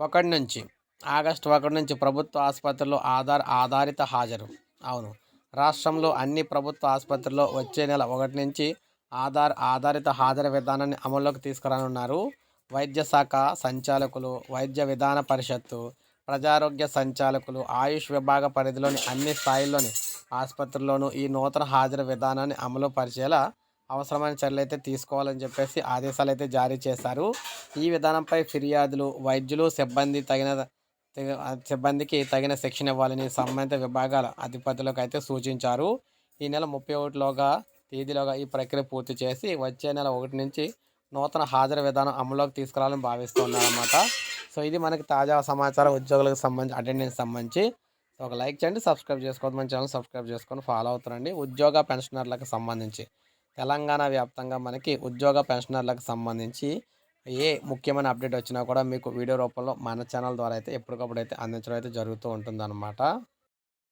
ఒకటి నుంచి ఆగస్టు ఒకటి నుంచి ప్రభుత్వ ఆసుపత్రిలో ఆధార్ ఆధారిత హాజరు. అవును రాష్ట్రంలో అన్ని ప్రభుత్వ ఆసుపత్రుల్లో వచ్చే నెల ఒకటి నుంచి ఆధార్ ఆధారిత హాజరు విధానాన్ని అమల్లోకి తీసుకురానున్నారు. వైద్య శాఖ సంచాలకులు వైద్య విధాన పరిషత్తు ప్రజారోగ్య సంచాలకులు ఆయుష్ విభాగ పరిధిలోని అన్ని స్థాయిల్లోని ఆసుపత్రుల్లోనూ ఈ నూతన హాజరు విధానాన్ని అమలు పరిచేలా అవసరమైన చర్యలు అయితే తీసుకోవాలని చెప్పేసి ఆదేశాలు అయితే జారీ చేశారు. ఈ విధానంపై ఫిర్యాదులు వైద్యులు సిబ్బంది తగిన సిబ్బందికి తగిన శిక్షణ ఇవ్వాలని సంబంధిత విభాగాల అధిపతులకు అయితే సూచించారు. ఈ నెల ముప్పై ఒకటిలోగా తేదీలోగా ఈ ప్రక్రియ పూర్తి చేసి వచ్చే నెల ఒకటి నుంచి నూతన హాజరు విధానం అమలులోకి తీసుకురావాలని భావిస్తున్నారన్నమాట. సో ఇది మనకి తాజా సమాచారం ఉద్యోగులకు సంబంధించి అటెండెన్స్ సంబంధించి. సో ఒక లైక్ చేయండి సబ్స్క్రైబ్ చేసుకోవద్దు మన ఛానల్ సబ్స్క్రైబ్ చేసుకొని ఫాలో అవుతారండి. ఉద్యోగ పెన్షనర్లకు సంబంధించి. తెలంగాణ వ్యాప్తంగా మనకి ఉద్యోగ పెన్షనర్లకు సంబంధించి ఏ ముఖ్యమైన అప్డేట్ వచ్చినా కూడా మీకు వీడియో రూపంలో మన ఛానల్ ద్వారా అయితే ఎప్పటికప్పుడు అయితే అందించడం అయితే జరుగుతూ ఉంటుందన్నమాట.